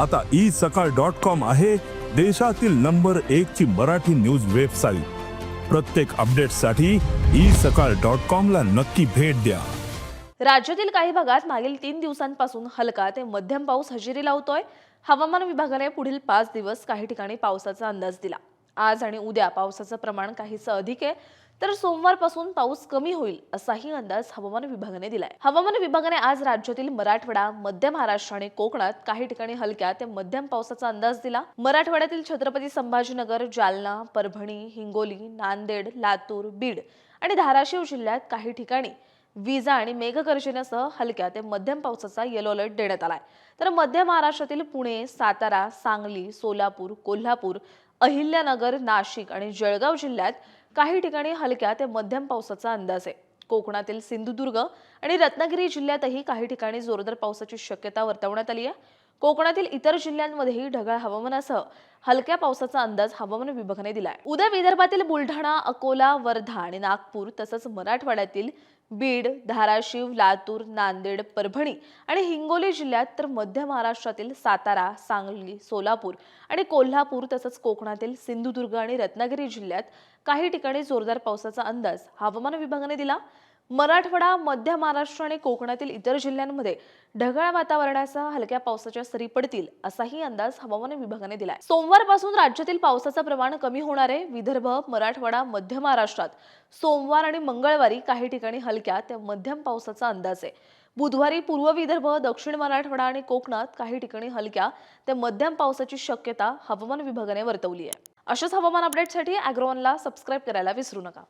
आता ई सकाळ dot com आहे देशातील नंबर एक ची मराठी न्यूज वेबसाईट. प्रत्येक अपडेटसाठी ई सकाळ डॉट कॉम ला नक्की भेट द्या. राज्यातील काही भागात मागील तीन दिवसांपासून हलका ते मध्यम पाऊस हजेरी लावतोय. हवामान विभागाने पुढील पाच दिवस काही ठिकाणी पावसाचा अंदाज दिला. आज आणि उद्या पावसाचं प्रमाण काहीसं अधिक आहे. तर सोमवारपासून पाऊस कमी होईल असाही अंदाज हवामान विभागाने दिलाय. हवामान विभागाने आज राज्यातील मराठवाडा मध्य महाराष्ट्र आणि कोकणात काही ठिकाणी हलक्या ते मध्यम पावसाचा अंदाज दिला. मराठवाड्यातील छत्रपती संभाजीनगर जालना परभणी हिंगोली नांदेड लातूर बीड आणि धाराशिव जिल्ह्यात काही ठिकाणी विजा आणि मेघगर्जनेसह हलक्या ते मध्यम पावसाचा येलो अलर्ट देण्यात आलाय. तर मध्य महाराष्ट्रातील पुणे सातारा सांगली सोलापूर कोल्हापूर अहिल्यानगर नाशिक आणि जळगाव जिल्ह्यात काही ठिकाणी हलक्या ते मध्यम पावसाचा अंदाज आहे. कोकणातील सिंधुदुर्ग आणि रत्नागिरी जिल्ह्यातही काही ठिकाणी जोरदार पावसाची शक्यता वर्तवण्यात आली आहे. कोकणातील इतर जिल्ह्यांमध्येही ढगाळ हवामानासह हलक्या पावसाचा अंदाज हवामान विभागाने दिलाय. उद्या विदर्भातील बुलढाणा अकोला वर्धा आणि नागपूर तसंच मराठवाड्यातील बीड धाराशिव लातूर नांदेड परभणी आणि हिंगोली जिल्ह्यात तर मध्य महाराष्ट्रातील सातारा सांगली सोलापूर आणि कोल्हापूर तसंच कोकणातील सिंधुदुर्ग आणि रत्नागिरी जिल्ह्यात काही ठिकाणी जोरदार पावसाचा अंदाज हवामान विभागाने दिला. मराठवाडा मध्य महाराष्ट्र आणि कोकणातील इतर जिल्ह्यांमध्ये ढगाळ वातावरणासह हलक्या पावसाच्या सरी पडतील असाही अंदाज हवामान विभागाने दिलाय. सोमवारपासून राज्यातील पावसाचं प्रमाण कमी होणार आहे. विदर्भ मराठवाडा मध्य महाराष्ट्रात सोमवार आणि मंगळवारी काही ठिकाणी हलक्या ते मध्यम पावसाचा अंदाज आहे. बुधवारी पूर्व विदर्भ दक्षिण मराठवाडा आणि कोकणात काही ठिकाणी हलक्या ते मध्यम पावसाची शक्यता हवामान विभागाने वर्तवली आहे. अशाच हवामान अपडेटसाठी अॅग्रोवनला सबस्क्राईब करायला विसरू नका.